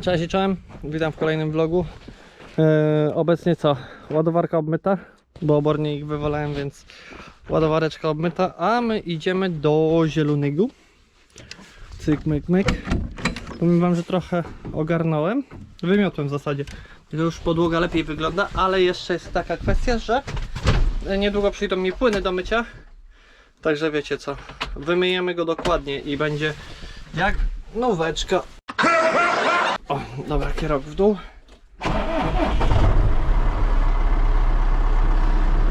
Cześć i czołem, witam w kolejnym vlogu. E, obecnie co? Ładowarka obmyta, bo obornie ich wywalałem, więc ładowareczka obmyta, a my idziemy do zielonego. Cyk, myk, myk. Powiem wam, że trochę ogarnąłem. Wymiotłem w zasadzie. Już podłoga lepiej wygląda, ale jeszcze jest taka kwestia, że niedługo przyjdą mi płyny do mycia. Także wiecie co, wymyjemy go dokładnie i będzie jak nóweczka. O, dobra, kierok w dół.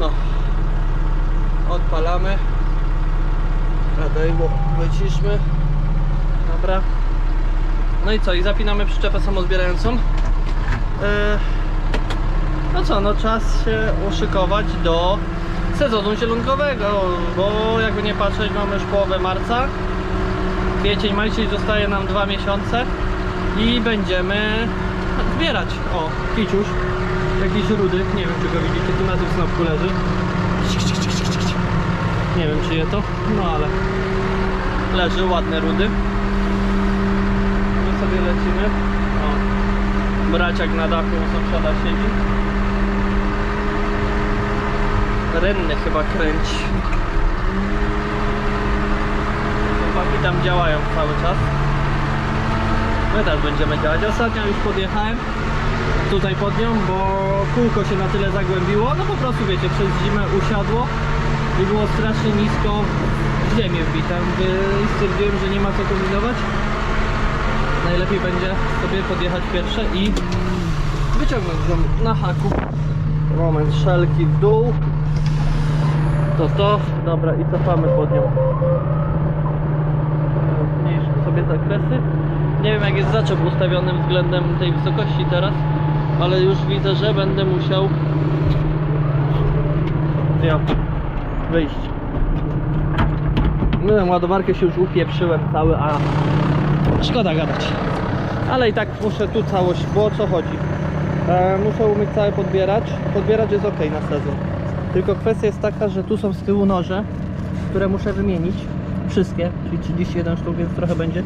No. Odpalamy. Radejło wyciszmy. Dobra. No i co? I zapinamy przyczepę samozbierającą. Yy, no co, no czas się uszykować do sezonu zielonkowego, bo jakby nie patrzeć mamy już połowę marca. Kwiecień, maj, zostaje nam dwa miesiące i będziemy zbierać. O, kiciuś, jakiś rudy, nie wiem czy go widzicie, tu na tym snopku leży. Nie wiem czy je to, no ale leży, ładne rudy. My sobie lecimy. O, braciak na dachu u sąsiada siedzi. Renny chyba kręci. Chłopaki tam działają cały czas. My też będziemy działać. Ostatnio już podjechałem tutaj pod nią, bo kółko się na tyle zagłębiło. No po prostu wiecie, przez zimę usiadło i było strasznie nisko w ziemię wbite. I stwierdziłem, że nie ma co kombinować. Najlepiej będzie sobie podjechać pierwsze i wyciągnąć ją na haku. Moment, szelki w dół. To to, dobra i cofamy pod nią. Zmniejszę sobie zakresy. Nie wiem jak jest zaczep ustawiony względem tej wysokości teraz, ale już widzę, że będę musiał ja, wyjść. Myłem ładowarkę się już upieprzyłem cały, a szkoda gadać. Ale i tak muszę tu całość, bo o co chodzi? E, muszę umyć cały podbieracz. Podbieracz jest ok na sezon. Tylko kwestia jest taka, że tu są z tyłu noże, które muszę wymienić. Wszystkie, czyli 31 sztuk, więc trochę będzie.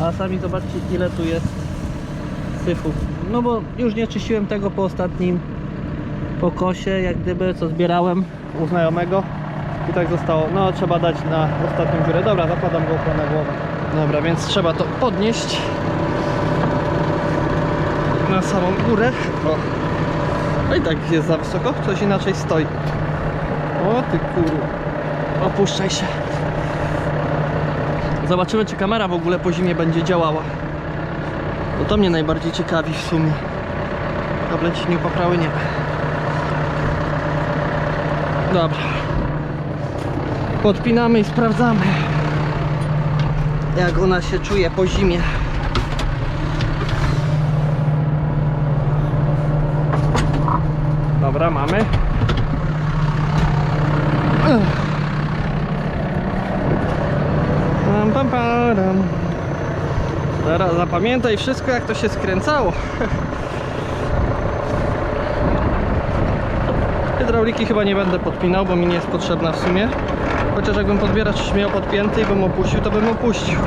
A sami zobaczcie ile tu jest syfu. No bo już nie czyściłem tego po ostatnim pokosie, jak gdyby co zbierałem u znajomego. I tak zostało. No trzeba dać na ostatnią dziurę. Dobra, zakładam go na głowę. Dobra, więc trzeba to podnieść na samą górę. O. No i tak jest za wysoko, coś inaczej stoi. O ty kurwa. Opuszczaj się. Zobaczymy czy kamera w ogóle po zimie będzie działała. Bo to mnie najbardziej ciekawi w sumie. Tableci nie poprały nieba. Dobra. Podpinamy i sprawdzamy jak ona się czuje po zimie. Dobra, mamy. Pam, pam, param. Teraz zapamiętaj wszystko jak to się skręcało. Hydrauliki chyba nie będę podpinał, bo mi nie jest potrzebna w sumie. Chociaż jakbym podbieracz miał podpięty i bym opuścił, to bym opuścił.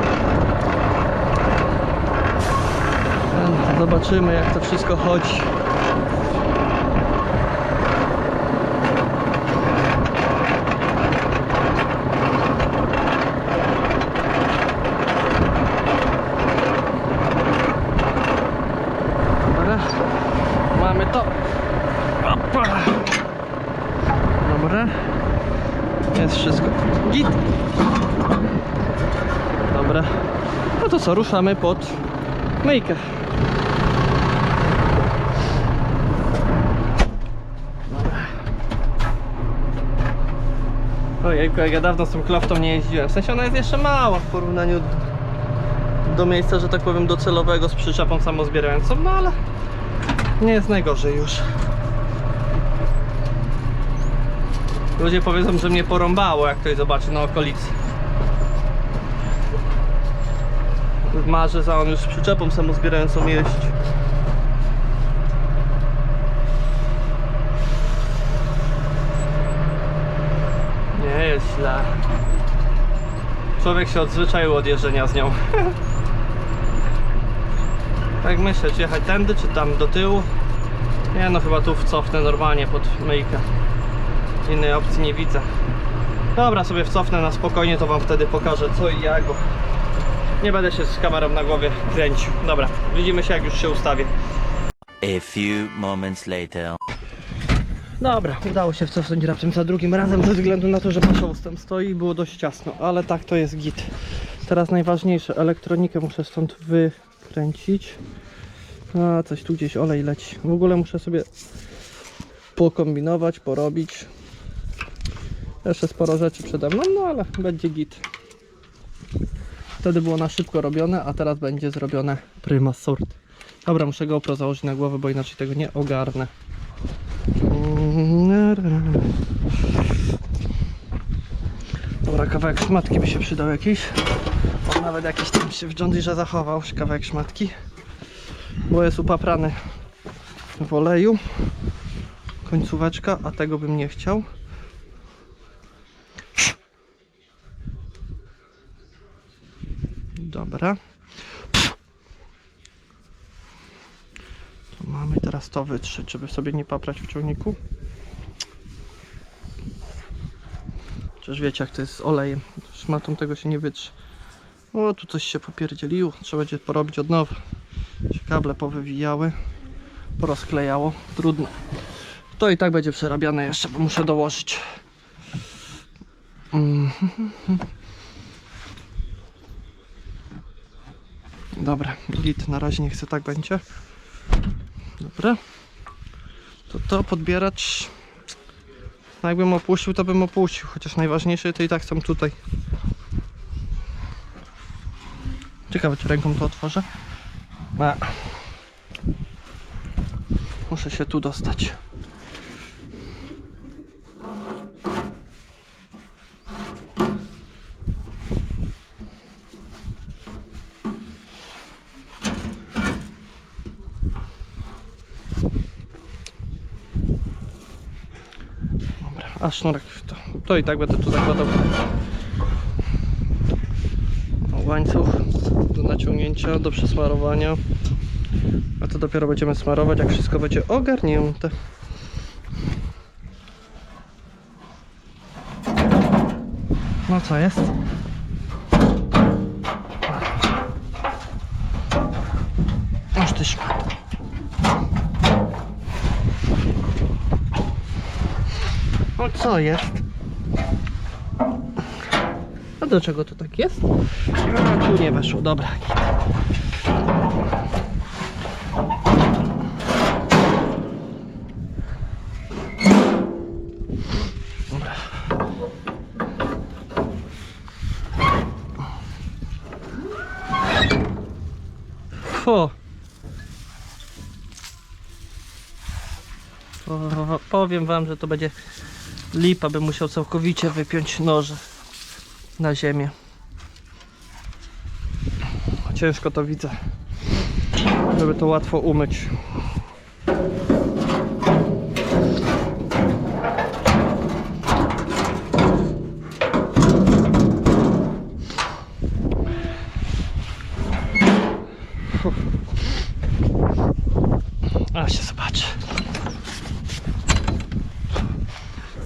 Zobaczymy jak to wszystko chodzi. Dobra, mamy to. Opa. Dobra. Jest wszystko. Git. Dobra. No to co, ruszamy pod myjkę. Ojejku, jak ja dawno z tą kloftą nie jeździłem. W sensie ona jest jeszcze mała w porównaniu do miejsca, że tak powiem, docelowego z przyczepą samozbierającą, no ale nie jest najgorzej już. Ludzie powiedzą, że mnie porąbało, jak ktoś zobaczy na okolicy. Marzę za on już z przyczepą samozbierającą jeździć. Nie jest źle. Człowiek się odzwyczaił od jeżdżenia z nią. Tak myślę, czy jechać tędy, czy tam do tyłu. Nie no, chyba tu wcofnę normalnie pod myjkę. Innej opcji nie widzę. Dobra, sobie wcofnę na spokojnie, to wam wtedy pokażę co i jak, bo nie będę się z kamerą na głowie kręcił. Dobra, widzimy się jak już się ustawię. A few moments later. Dobra, udało się wcofnąć raptem za drugim razem ze względu na to, że paszowóz tam stoi i było dość ciasno, ale tak to jest git. Teraz najważniejsze, elektronikę muszę stąd wykręcić. A, coś tu gdzieś olej leci. W ogóle muszę sobie pokombinować, porobić. Jeszcze sporo rzeczy przede mną, no ale będzie git. Wtedy było na szybko robione, a teraz będzie zrobione prima sort. Dobra, muszę GoPro założyć na głowę, bo inaczej tego nie ogarnę. Dobra, kawałek szmatki by się przydał jakiś. On nawet jakiś tam się w John zachował, kawałek szmatki. Bo jest upaprany w oleju. Końcóweczka, a tego bym nie chciał. Dobra. To mamy teraz to wytrzeć, żeby sobie nie paprać w ciągniku. Przecież wiecie jak to jest z olejem. Szmatą tego się nie wytrze. O, tu coś się popierdzieliło. Trzeba będzie porobić od nowa. Się kable powywijały. Porozklejało. Trudno. To i tak będzie przerabiane jeszcze, bo muszę dołożyć. Mhm. Dobra, git, na razie nie chcę tak będzie. Dobra. To to podbieracz. No jakbym opuścił, to bym opuścił. Chociaż najważniejsze to i tak są tutaj. Ciekawe, czy ręką to otworzę. A. Muszę się tu dostać. Sznurek to, to i tak będę tu zakładał. Łańcuch do naciągnięcia, do przesmarowania. A to dopiero będziemy smarować, jak wszystko będzie ogarnięte. No co jest? Co jest? A do czego to tak jest? A tu nie weszło, dobra. Fu. Po- Powiem wam, że to będzie lipa, bym musiał całkowicie wypiąć noże na ziemię. Ciężko to widzę, żeby to łatwo umyć.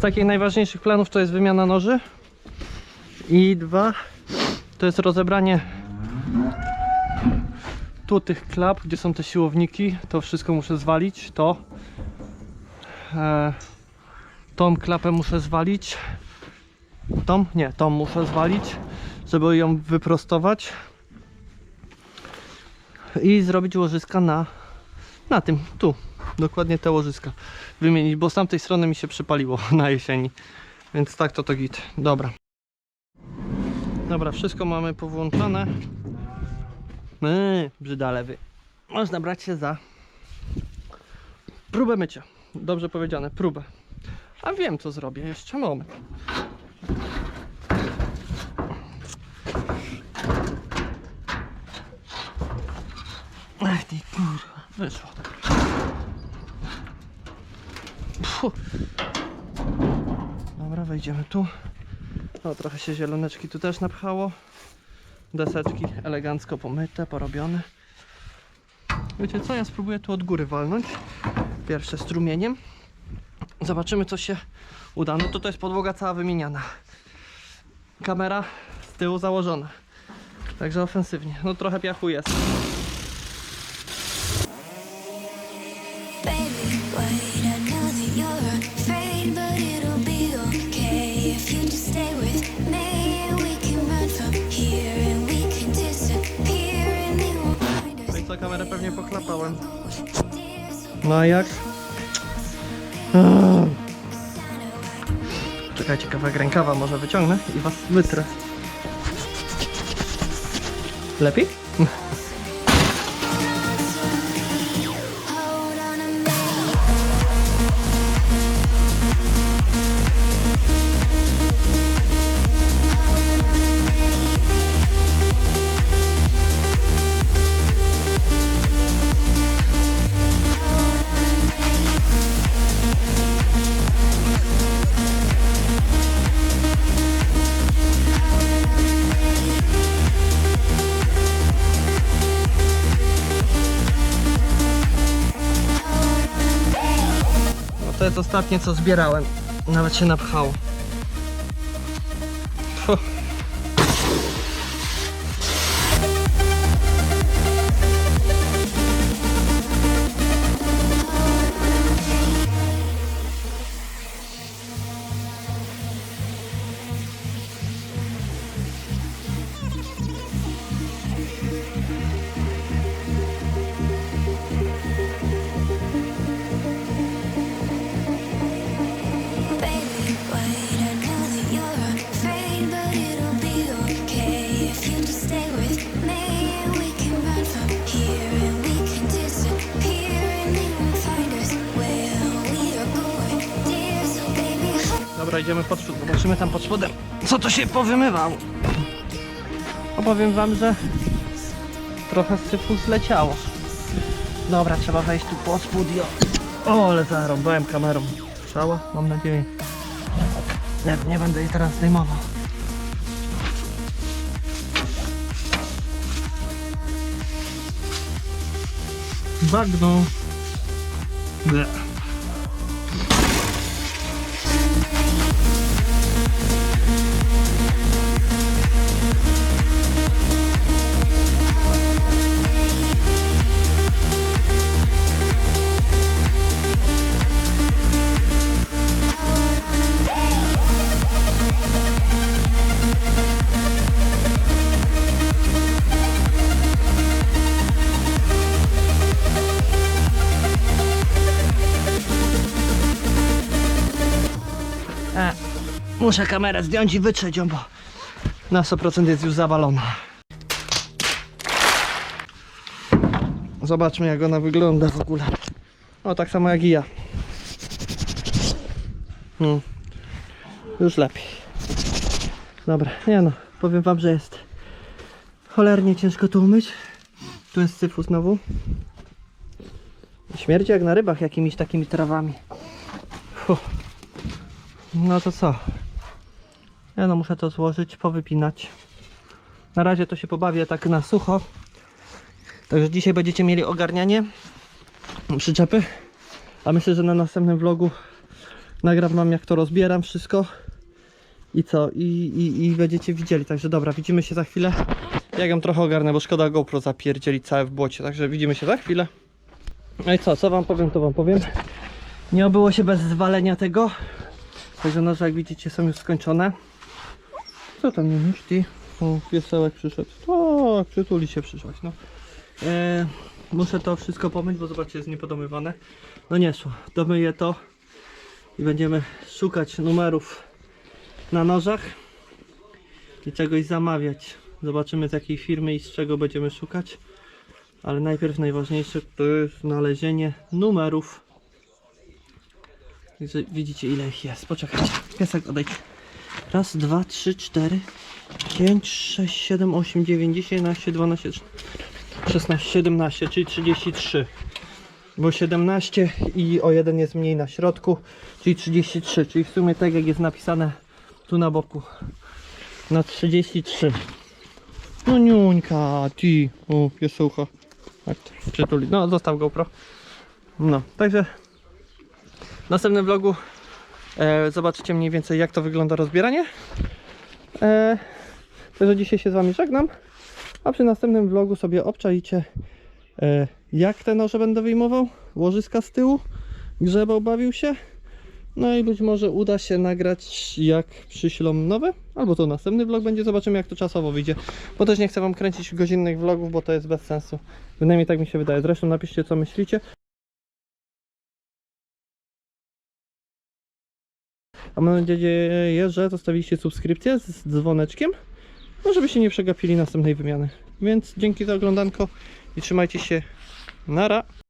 Takich najważniejszych planów to jest wymiana noży. I dwa to jest rozebranie tu tych klap, gdzie są te siłowniki. To wszystko muszę zwalić. To e, tą klapę muszę zwalić. Tą? Nie, tą muszę zwalić, żeby ją wyprostować i zrobić łożyska na, na tym, tu. Dokładnie te łożyska wymienić, bo z tamtej strony mi się przypaliło na jesieni. Więc tak to to git. Dobra. Dobra, wszystko mamy powłączone. Yy, brzydale wy. Można brać się za próbę mycia. Dobrze powiedziane, próbę. A wiem co zrobię, jeszcze moment. Ach ty kurwa, wyszło. Dobra, wejdziemy tu. O, trochę się zieloneczki tu też napchało. Deseczki elegancko pomyte, porobione. Wiecie co, ja spróbuję tu od góry walnąć. Pierwsze strumieniem. Zobaczymy co się uda. No to to jest podłoga cała wymieniana. Kamera z tyłu założona. Także ofensywnie. No trochę piachu jest. Pochlapałem. No a jak? Eee. Czekajcie, kawałek rękawa może wyciągnę i was wytrę. Lepiej? Jest ostatnie co zbierałem. Nawet się napchało. Idziemy pod spód. Zobaczymy tam pod spodem, co to się powymywało. Opowiem wam, że trochę syfu zleciało. Dobra, trzeba wejść tu pod spód i o... O, ale zarąbałem kamerą. Strzała? Mam nadzieję. Nie, nie będę jej teraz zdejmował. Bagno. Bleh. Muszę kamerę zdjąć i wytrzeć ją, bo na 100% jest już zawalona. Zobaczmy jak ona wygląda w ogóle. O, tak samo jak i ja. Hmm. Już lepiej. Dobra, nie no, powiem wam, że jest cholernie ciężko tu umyć. Tu jest syfu znowu. Śmierdzi jak na rybach jakimiś takimi trawami. Fuh. No to co? Ja no muszę to złożyć, powypinać. Na razie to się pobawię tak na sucho. Także dzisiaj będziecie mieli ogarnianie przyczepy. A myślę, że na następnym vlogu nagram wam jak to rozbieram wszystko. I co? I, i, i będziecie widzieli. Także dobra, widzimy się za chwilę. Ja ją trochę ogarnę, bo szkoda GoPro zapierdzielić całe w błocie. Także widzimy się za chwilę. No i co? Co wam powiem, to wam powiem. Nie obyło się bez zwalenia tego. Także noże jak widzicie są już skończone. Co tam nie myśli? O, piesełek przyszedł. Tak, przytuli się przyszłaś, no. E, muszę to wszystko pomyć, bo zobaczcie, jest niepodomywane. No nie szło. Domyję to i będziemy szukać numerów na nożach i czegoś zamawiać. Zobaczymy z jakiej firmy i z czego będziemy szukać. Ale najpierw najważniejsze to jest znalezienie numerów Także widzicie ile ich jest. Poczekajcie. Piesek odejdź. Raz, dwa, trzy, cztery, pięć, sześć, siedem, osiem, dziewięć, dziesięć, jedenaście, dwanaście, szesnaście, siedemnaście, czyli 33. Bo 17 i o jeden jest mniej na środku, czyli 33. Czyli w sumie tak jak jest napisane tu na boku. Na 33. No niuńka, ty. O, piesucha. Tak, przytuli. No, został GoPro. No, także w następnym vlogu zobaczycie mniej więcej jak to wygląda rozbieranie. E, także dzisiaj się z Wami żegnam, a przy następnym vlogu sobie obczaicie e, jak te noże będę wyjmował, łożyska z tyłu, grzebał, bawił się. No i być może uda się nagrać jak przyślą nowe, albo to następny vlog będzie, zobaczymy jak to czasowo wyjdzie. Bo też nie chcę Wam kręcić godzinnych vlogów, bo to jest bez sensu. Przynajmniej tak mi się wydaje. Zresztą napiszcie co myślicie. A mam nadzieję, że zostawiliście subskrypcję z dzwoneczkiem, no żebyście nie przegapili następnej wymiany. Więc dzięki za oglądanko i trzymajcie się. Nara!